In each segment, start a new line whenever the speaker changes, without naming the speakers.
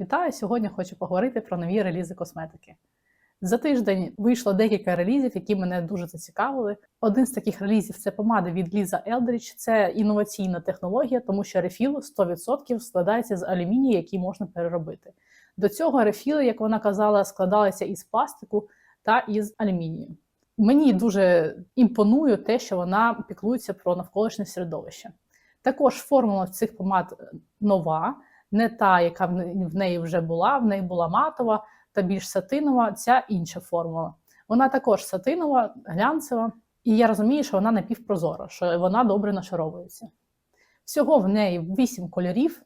Вітаю! Сьогодні хочу поговорити про нові релізи косметики. За тиждень вийшло декілька релізів, які мене дуже зацікавили. Один з таких релізів це помада від Ліза Елдріч. Це інноваційна технологія, тому що рефіл 100% складається з алюмінію, який можна переробити. До цього рефіли, як вона казала, складалися із пластику та із алюмінію. Мені дуже імпонує те, що вона піклується про навколишнє середовище. Також формула цих помад нова, не та, яка в неї вже була, в неї була матова та більш сатинова, ця інша формула. Вона також сатинова, глянцева, і я розумію, що вона напівпрозора, що вона добре нашаровується. Всього в неї 8 кольорів.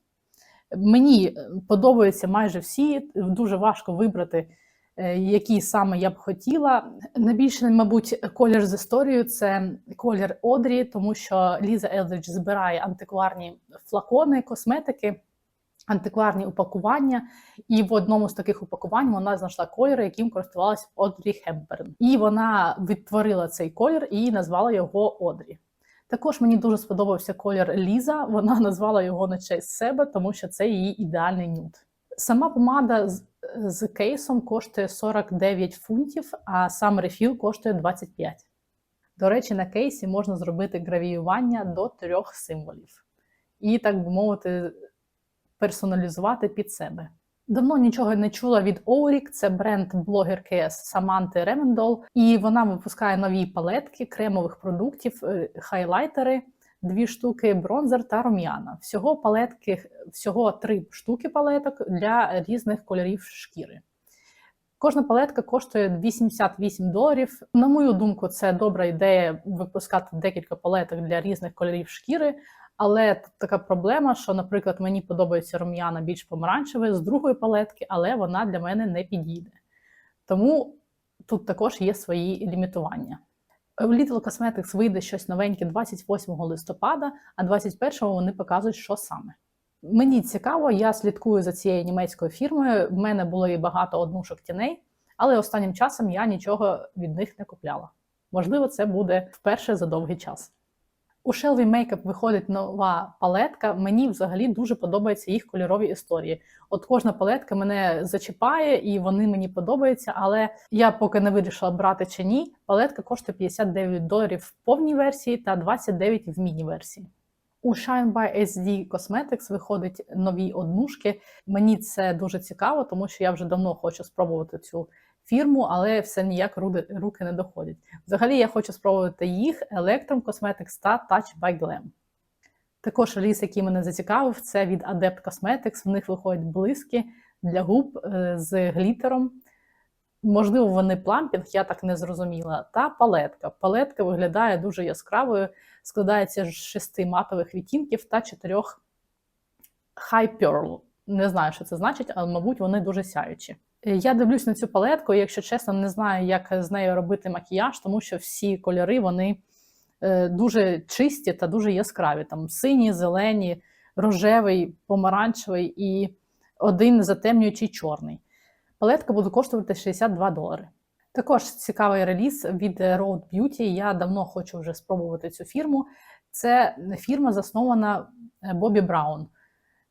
Мені подобаються майже всі, дуже важко вибрати, е, які саме я б хотіла. Найбільше, мабуть, колір з історією це колір Одрі, тому що Ліза Елдридж збирає антикварні флакони, косметики антикварні упакування, і в одному з таких упакувань вона знайшла колір, яким користувалась Одрі Хемберн. І вона відтворила цей колір і назвала його Одрі. Також мені дуже сподобався колір Ліза. Вона назвала його на честь себе, тому що це її ідеальний нюд. Сама помада з, з кейсом коштує 49 фунтів, а сам рефіл коштує 25. До речі, на кейсі можна зробити гравіювання до трьох символів. І, так би мовити, персоналізувати під себе. Давно нічого не чула від Auric, це бренд блогерки Саманти Ремендол, і вона випускає нові палетки кремових продуктів, е, хайлайтери, дві штуки бронзер та рум'яна. Всього палетки, всього три штуки палеток для різних кольорів шкіри. Кожна палетка коштує 88 доларів. На мою думку, це добра ідея випускати декілька палеток для різних кольорів шкіри. Але така проблема, що, наприклад, мені подобається рум'яна більш помаранчеве з другої палетки, але вона для мене не підійде. Тому тут також є свої лімітування. В Little Cosmetics вийде щось новеньке 28 листопада, а 21-го вони покажуть, що саме. Мені цікаво, я слідкую за цією німецькою фірмою. В мене було і багато однушок тіней, але останнім часом я нічого від них не купляла. Можливо, це буде вперше за довгий час. У Shelby Makeup виходить нова палетка. Мені взагалі дуже подобаються їх кольорові історії. От кожна палетка мене зачіпає і вони мені подобаються, але я поки не вирішила брати чи ні. Палетка коштує 59 доларів в повній версії та 29 в міні-версії. У Shine by SD Cosmetics виходять нові однушки. Мені це дуже цікаво, тому що я вже давно хочу спробувати цю фірму, але все ніяк руки не доходять. Взагалі, я хочу спробувати їх Electrum Cosmetics та Touch by Glam. Також реліз, який мене зацікавив, це від Adept Cosmetics. В них виходять блиски для губ е, з глітером. Можливо, вони плампінг, я так не зрозуміла. Та палетка. Палетка виглядає дуже яскравою, складається з шести матових відтінків та чотирьох High Pearl. Не знаю, що це значить, але, мабуть, вони дуже сяючі. Я дивлюсь на цю палетку, і, якщо чесно, не знаю, як з нею робити макіяж, тому що всі кольори вони е, дуже чисті та дуже яскраві. Там сині, зелені, рожевий, помаранчевий і один затемнюючий чорний. Палетка буде коштувати 62 долари. Також цікавий реліз від Road Beauty. Я давно хочу вже спробувати цю фірму. Це фірма заснована Бобі Браун.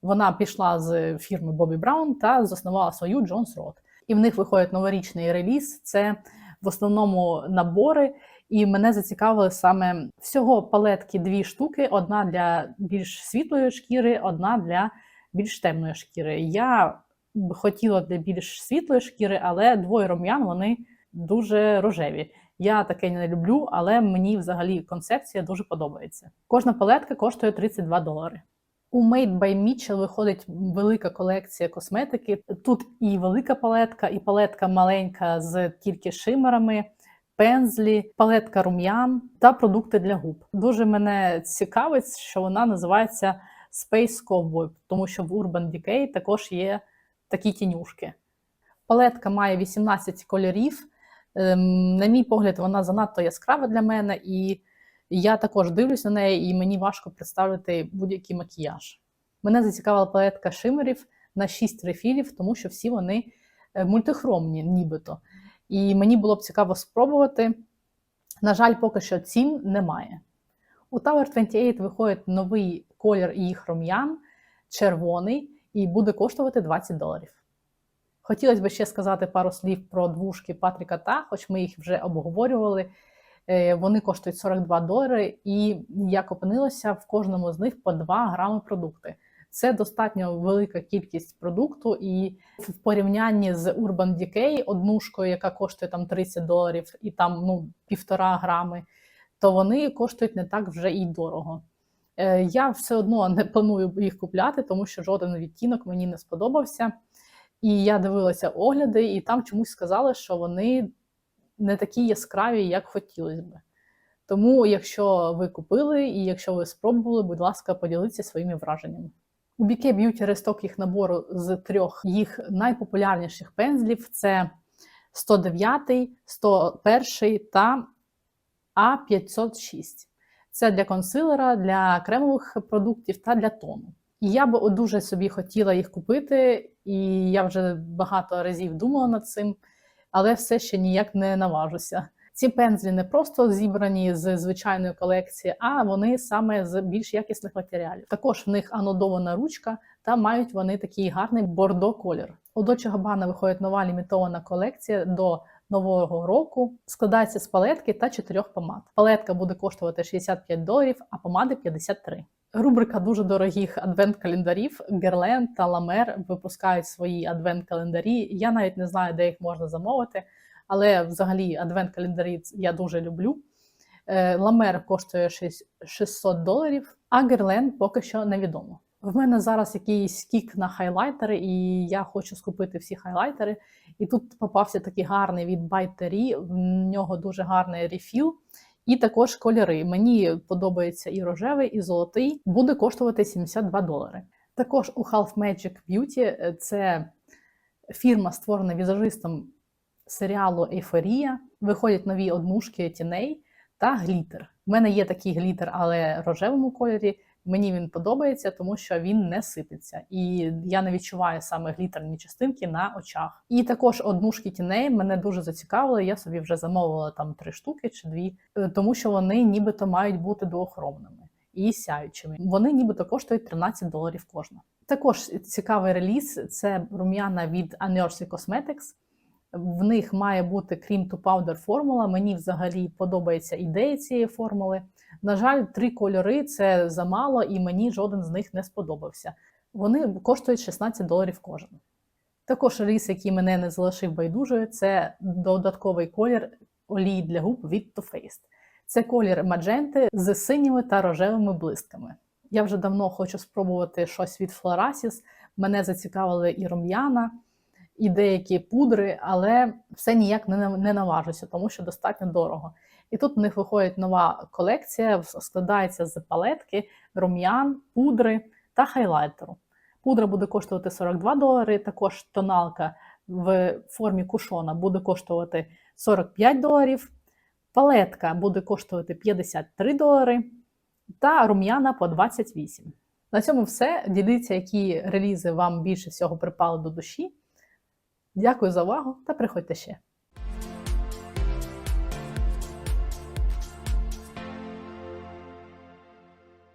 Вона пішла з фірми Бобі Браун та заснувала свою Джонс Рот. І в них виходить новорічний реліз. Це в основному набори. І мене зацікавили саме всього палетки дві штуки: одна для більш світлої шкіри, одна для більш темної шкіри. Я б хотіла для більш світлої шкіри, але двоє рум'ян вони дуже рожеві. Я таке не люблю, але мені взагалі концепція дуже подобається. Кожна палетка коштує 32 долари. У Made by Mitchell виходить велика колекція косметики. Тут і велика палетка, і палетка маленька з тільки шимерами, пензлі, палетка рум'ян та продукти для губ. Дуже мене цікавить, що вона називається Space Cowboy, тому що в Urban Decay також є такі тінюшки. Палетка має 18 кольорів. Ем, на мій погляд, вона занадто яскрава для мене. і я також дивлюсь на неї, і мені важко представити будь-який макіяж. Мене зацікавила палетка шимерів на 6 рефілів, тому що всі вони е, мультихромні, нібито. І мені було б цікаво спробувати. На жаль, поки що цін немає. У Tower 28 виходить новий колір їх рум'ян, червоний, і буде коштувати 20 доларів. Хотілося б ще сказати пару слів про двушки Патріка Та, хоч ми їх вже обговорювали. Е, Вони коштують 42 долари, і як опинилося, в кожному з них по 2 грами продукти. Це достатньо велика кількість продукту, і в порівнянні з Urban Decay, однушкою, яка коштує там 30 доларів, і там ну півтора грами, то вони коштують не так вже і дорого. Е, Я все одно не планую їх купляти, тому що жоден відтінок мені не сподобався. І я дивилася огляди, і там чомусь сказали, що вони не такі яскраві, як хотілося б. Тому, якщо ви купили і якщо ви спробували, будь ласка, поділіться своїми враженнями. У BK Beauty ресток їх набору з трьох їх найпопулярніших пензлів: це 109, 101 та А506. Це для консилера, для кремових продуктів та для тону. І я би дуже собі хотіла їх купити, і я вже багато разів думала над цим, але все ще ніяк не наважуся. Ці пензлі не просто зібрані з звичайної колекції, а вони саме з більш якісних матеріалів. Також в них анодована ручка, та мають вони такий гарний бордо колір. У Dolce Gabbana виходить нова лімітована колекція до нового року. Складається з палетки та чотирьох помад. Палетка буде коштувати 65 доларів, а помади 53. Рубрика дуже дорогих адвент-календарів. Герлен та Ламер випускають свої адвент-календарі. Я навіть не знаю, де їх можна замовити, але взагалі адвент-календарі я дуже люблю. Е, Ламер коштує 600 доларів, а Герлен поки що невідомо. В мене зараз якийсь кік на хайлайтери, і я хочу скупити всі хайлайтери. І тут попався такий гарний від Байтері, в нього дуже гарний рефіл. І також кольори. Мені подобається і рожевий, і золотий. Буде коштувати 72 долари. Також у Half Magic Beauty е, це фірма, створена візажистом серіалу Ейфорія. Виходять нові однушки тіней та глітер. У мене є такий глітер, але в рожевому кольорі. Мені він подобається, тому що він не сипеться, і я не відчуваю саме глітерні частинки на очах. І також однушки тіней мене дуже зацікавили. Я собі вже замовила там три штуки чи дві, е, тому що вони нібито мають бути дуохромними і сяючими. Вони нібито коштують 13 доларів кожна. Також цікавий реліз це рум'яна від Unearthly Cosmetics. В них має бути крім to powder формула. Мені взагалі подобається ідея цієї формули. На жаль, три кольори це замало, і мені жоден з них не сподобався. Вони коштують 16 доларів кожен. Також рис, який мене не залишив байдужою, це додатковий колір олії для губ від Too Faced. Це колір мадженти з синіми та рожевими блисками. Я вже давно хочу спробувати щось від Florasis. Мене зацікавили і рум'яна, і деякі пудри, але все ніяк не наважуся, тому що достатньо дорого. І тут в них виходить нова колекція, складається з палетки, рум'ян, пудри та хайлайтеру. Пудра буде коштувати 42 долари, також тоналка в формі кушона буде коштувати 45 доларів, палетка буде коштувати 53 долари, та рум'яна по 28. На цьому все. Діліться, які релізи вам більше всього припали до душі. Дякую за увагу та приходьте ще.